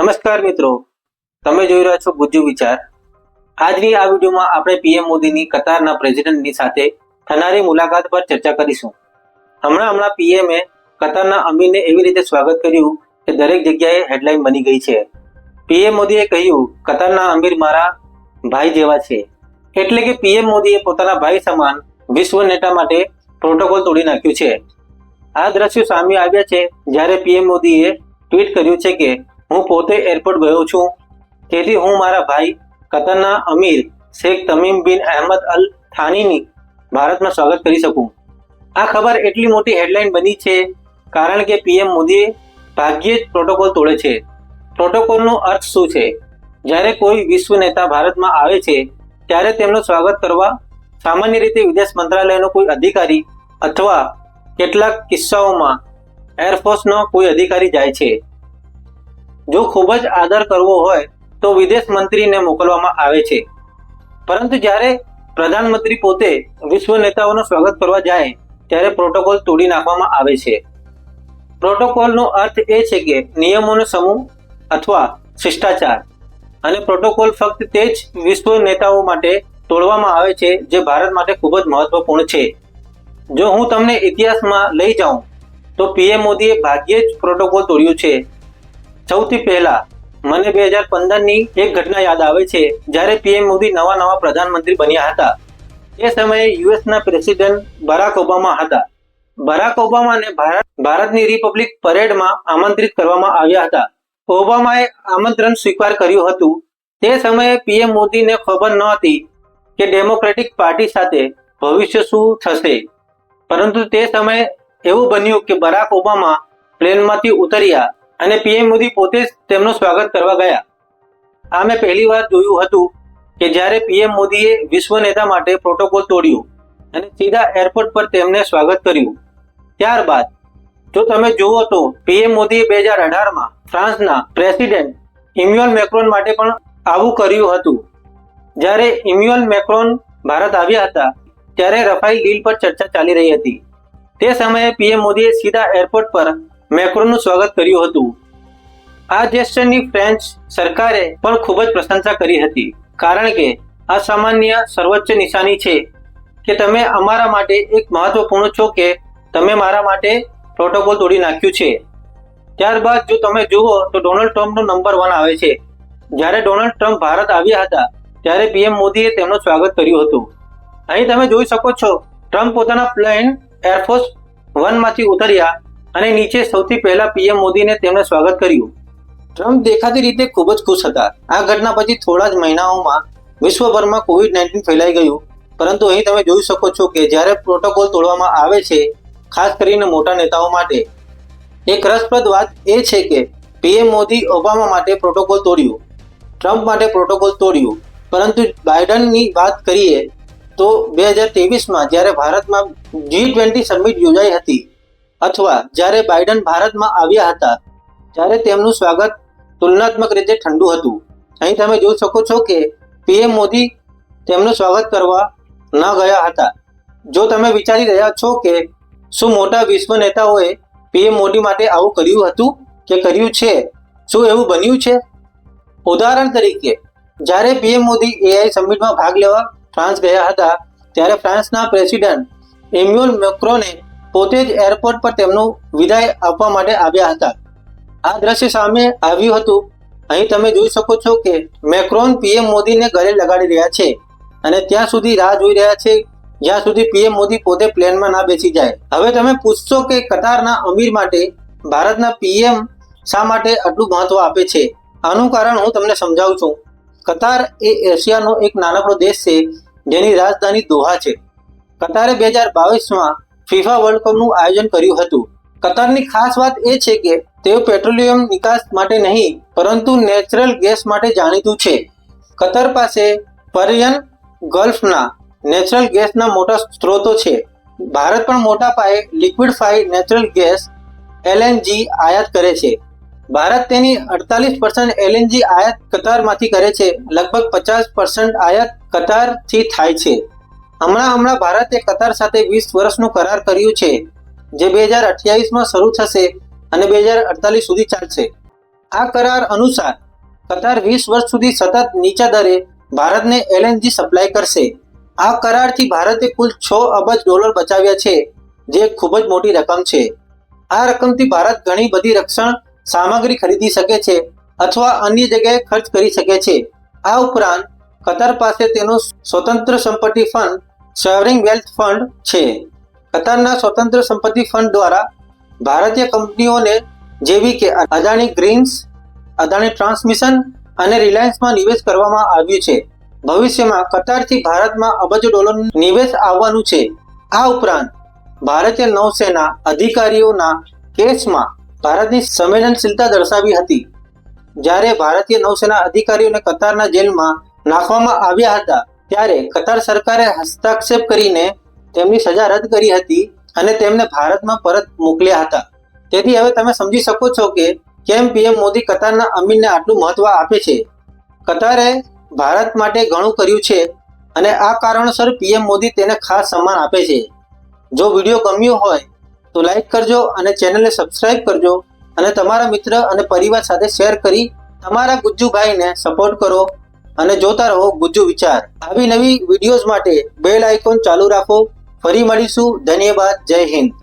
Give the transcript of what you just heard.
નમસ્કાર મિત્રો, તમે જોઈ રહ્યા છો ગુજ્જુ વિચાર. આજની આ વિડીયોમાં આપણે પીએમ મોદીની કતારના પ્રેસિડેન્ટની સાથે થનારી મુલાકાત પર ચર્ચા કરીશું. હમણાં હમણાં પીએમએ કતારના અમીરને એવી રીતે સ્વાગત કર્યું કે દરેક જગ્યાએ હેડલાઇન બની ગઈ છે. પીએમ મોદીએ કહ્યું, કતારના અમીર મારા ભાઈ જેવા છે. એટલે કે પીએમ મોદીએ પોતાના ભાઈ સમાન વિશ્વ નેતા માટે પ્રોટોકોલ તોડી નાખ્યું છે. આ દ્રશ્યો સામે આવ્યા છે જ્યારે પીએમ મોદીએ ટ્વીટ કર્યું છે કે હું પોતે એરપોર્ટ ગયો છું. તેથી હું મારા ભાઈ કતરના અમીર શેખ તમીમ બિન અહેમદ અલ થાનીની ભારતમાં સ્વાગત કરી શકું. આ ખબર એટલી મોટી હેડલાઇન બની છે કારણ કે પીએમ મોદીએ ભાગ્યે જ પ્રોટોકોલ તોડે છે. પ્રોટોકોલનો અર્થ શું છે? જ્યારે કોઈ વિશ્વ નેતા ભારતમાં આવે છે, ત્યારે તેમનું સ્વાગત કરવા સામાન્ય રીતે વિદેશ મંત્રાલયનો કોઈ અધિકારી અથવા કેટલાક કિસ્સાઓમાં એરફોર્સનો કોઈ અધિકારી જાય છે. જો ખૂબ જ આદર કરવો હોય, તો વિદેશ મંત્રીને મોકલવામાં આવે છે. પરંતુ જ્યારે પ્રધાનમંત્રી પોતે વિશ્વ નેતાઓનું સ્વાગત કરવા જાય, ત્યારે પ્રોટોકોલ તોડી નાખવામાં આવે છે. પ્રોટોકોલનો અર્થ એ છે કે નિયમોનો સમૂહ અથવા શિષ્ટાચાર અને પ્રોટોકોલ ફક્ત તે જ વિશ્વ નેતાઓ માટે તોડવામાં આવે છે જે ભારત માટે ખૂબ જ મહત્વપૂર્ણ છે. જો હું તમને ઇતિહાસમાં લઈ જાઉં, તો પીએમ મોદીએ ભાગ્યે જ પ્રોટોકોલ તોડ્યું છે. સૌથી પહેલા મને બે હજાર પંદરની એક ઘટના યાદ આવે છે, જ્યારે પીએમ મોદી નવા નવા પ્રધાનમંત્રી બન્યા હતા. તે સમયે યુએસના પ્રેસિડેન્ટ બરાક ઓબામા હતા. બરાક ઓબામાને ભારત, ભારતની રિપબ્લિક પરેડમાં આમંત્રિત કરવામાં આવ્યા હતા. ઓબામાએ આમંત્રણ સ્વીકાર કર્યું હતું. તે સમયે પીએમ મોદીને ખબર ન હતી કે ડેમોક્રેટિક પાર્ટી સાથે ભવિષ્ય શું થશે. પરંતુ તે સમયે એવું બન્યું કે બરાક ઓબામા પ્લેનમાંથી ઉતર્યા અને પીએમ મોદી પોતે જ સ્વાગત કરવા ગયા. આ મેં પહેલી વાર જોયું હતું કે જ્યારે પીએમ મોદીએ વિશ્વ નેતા માટે પ્રોટોકોલ તોડ્યો અને સીધા એરપોર્ટ પર તેમને સ્વાગત કર્યું. ત્યારબાદ, જો તમે જુઓ તો પીએમ મોદીએ બે હજાર અઢારમાં ફ્રાન્સના પ્રેસિડેન્ટ ઇમ્યુઅલ મેક્રોન માટે પણ આવું કર્યું હતું. જ્યારે ઇમ્યુઅલ મેક્રોન ભારત આવ્યા હતા, ત્યારે રફાઇલ ડીલ પર ચર્ચા ચાલી રહી હતી. તે સમયે પીએમ મોદીએ સીધા એરપોર્ટ પર મેક્રોનનું સ્વાગત કર્યું હતું. આ જેસ્ટરની ફ્રેન્ચ સરકારે પણ ખૂબ જ પ્રશંસા કરી હતી. કારણ કે આ સામાન્ય સર્વોચ્ચ નિશાની છે કે તમે અમારા માટે એક મહત્વપૂર્ણ છો કે તમે મારા માટે પ્રોટોકોલ તોડી નાખ્યું છે. ત્યારબાદ જો તમે જુઓ તો ડોનાલ્ડ ટ્રમ્પનો નંબર વન આવે છે. જ્યારે ડોનાલ્ડ ટ્રમ્પ ભારત આવ્યા હતા, ત્યારે પીએમ મોદીએ તેમનું સ્વાગત કર્યું હતું. અહીં તમે જોઈ શકો છો, ટ્રમ્પ પોતાના પ્લેન એરફોર્સ વનમાંથી ઉતર્યા અને નીચે સૌથી પહેલા પીએમ મોદીને તેમણે સ્વાગત કર્યું. ટ્રમ્પ દેખાતી રીતે ખૂબ જ ખુશ હતા. આ ઘટના પછી થોડા જ મહિનાઓમાં વિશ્વભરમાં કોવિડ નાઇન્ટીન ફેલાઈ ગયું. પરંતુ અહીં તમે જોઈ શકો છો કે જ્યારે પ્રોટોકોલ તોડવામાં આવે છે, ખાસ કરીને મોટા નેતાઓ માટે. એક રસપ્રદ વાત એ છે કે પીએમ મોદી ઓબામા માટે પ્રોટોકોલ તોડ્યું. ટ્રમ્પ માટે પ્રોટોકોલ તોડ્યું. પરંતુ બાઇડનની વાત કરીએ તો બે હજાર ત્રેવીસમાં જ્યારે ભારતમાં જી ટ્વેન્ટી સમિટ યોજાઈ હતી અથવા જ્યારે બાઇડન ભારતમાં આવ્યા હતા, ત્યારે તેમનું સ્વાગત તુલનાત્મક રીતે ઠંડુ હતું. અહીં તમે જોઈ શકો છો કે પીએમ મોદી તેમનું સ્વાગત કરવા ન ગયા હતા. જો તમે વિચારી રહ્યા છો કે શું મોટા વિશ્વ નેતાઓએ પીએમ મોદી માટે આવું કર્યું હતું કે કર્યું છે? શું એવું બન્યું છે? ઉદાહરણ તરીકે, જ્યારે પીએમ મોદી એઆઈ સમિટમાં ભાગ લેવા ફ્રાન્સ ગયા હતા, ત્યારે ફ્રાન્સના પ્રેસિડેન્ટ એમ્યુઅલ મેક્રોને પોતે જ એરપોર્ટ પર તેમનું વિદાય આપવા માટે આવ્યા હતા. આ દ્રશ્ય સામે આવ્યું હતું. અહીં તમે જોઈ શકો છો કે મેક્રોન પીએમ મોદીને ગળે લગાડી રહ્યા છે અને ત્યાં સુધી રાહ જોઈ રહ્યા છે, જ્યાં સુધી પીએમ મોદી પોતે પ્લેનમાં ના બેસી જાય. હવે તમે પૂછશો કે કતારના અમીર માટે ભારતના પીએમ શા માટે આટલું મહત્વ આપે છે? આનું કારણ હું તમને સમજાવું છું. કતાર એ એશિયાનો એક નાનકડો દેશ છે, જેની રાજધાની દોહા છે. કતારે બે હજાર બાવીસમાં ફીફા વર્લ્ડ કપનું આયોજન કર્યું હતું. કતારની ખાસ વાત એ છે કે તેઓ પેટ્રોલિયમ નિકાસ માટે નહીં, પરંતુ નેચરલ ગેસ માટે જાણીતું છે. કતર પાસે પર્યન ગલ્ફના નેચરલ ગેસના મોટા સ્ત્રોતો છે. ભારત પણ મોટા પાયે લિક્વિડફાઈડ નેચરલ ગેસ એલએનજી આયાત કરે છે. ભારત તેની અડતાલીસ પર્સન્ટ એલએનજી આયાત કતારમાંથી કરે છે. લગભગ પચાસ પર્સન્ટ આયાત કતારથી થાય છે. હમણાં હમણાં ભારતે કતાર સાથે વીસ વર્ષનું કરાર કર્યું છે, જે બે હજાર અઠ્યાવીસમાં શરૂ થશે અને બે હજાર અડતાલીસ સુધી ચાલશે. આ કરાર અનુસાર કતાર વીસ વર્ષ સુધી સતત નીચા દરે ભારતને એલએનજી સપ્લાય કરશે. આ કરારથી ભારતે કુલ છ અબજ ડોલર બચાવ્યા છે, જે ખૂબ જ મોટી રકમ છે. આ રકમથી ભારત ઘણી બધી રક્ષણ સામગ્રી ખરીદી શકે છે અથવા અન્ય જગ્યાએ ખર્ચ કરી શકે છે. આ ઉપરાંત કતાર પાસે તેનું સ્વતંત્ર સંપત્તિ ફંડ સોવરિંગ વેલ્થ ફંડ છે. કતારના સ્વતંત્ર સંપત્તિ ફંડ દ્વારા ભારતીય કંપનીઓને જેવી કે અદાણી ગ્રીન્સ, અદાણી ટ્રાન્સમિશન અને રિલાયન્સમાં નિવેશ કરવામાં આવ્યું છે. ભવિષ્યમાં કતારથી ભારતમાં અબજો ડોલરનું નિવેશ આવવાનું છે. આ ઉપરાંત ભારતીય નૌસેના અધિકારીઓના કેસમાં ભારતની સંવેદનશીલતા દર્શાવી હતી. જ્યારે ભારતીય નૌસેના અધિકારીઓને કતારના જેલમાં નાખવામાં આવ્યા હતા ત્યારે કતાર સરકારે હસ્તાક્ષેપ કરીને તેમની સજા રદ કરી હતી અને તેમને ભારતમાં પરત મોકલ્યા હતા. તેથી હવે તમે સમજી શકો છો કે કેમ પીએમ મોદી કતારના અમીરને આટલું મહત્વ આપે છે? કતારે ભારત માટે ઘણું કર્યું છે અને આ કારણોસર પીએમ મોદી તેને ખાસ સન્માન આપે છે. જો વીડિયો ગમ્યો હોય તો લાઈક કરજો અને ચેનલને સબસ્ક્રાઇબ કરજો અને તમારા મિત્ર અને પરિવાર સાથે શેર કરી તમારા ગુજ્જુભાઈને સપોર્ટ કરો. અને જોતા રહો ગુજ્જુ વિચાર. આવી નવી વિડીયોઝ માટે બેલ આઇકોન ચાલુ રાખો. ફરી મળીશું. ધન્યવાદ. જય હિન્દ.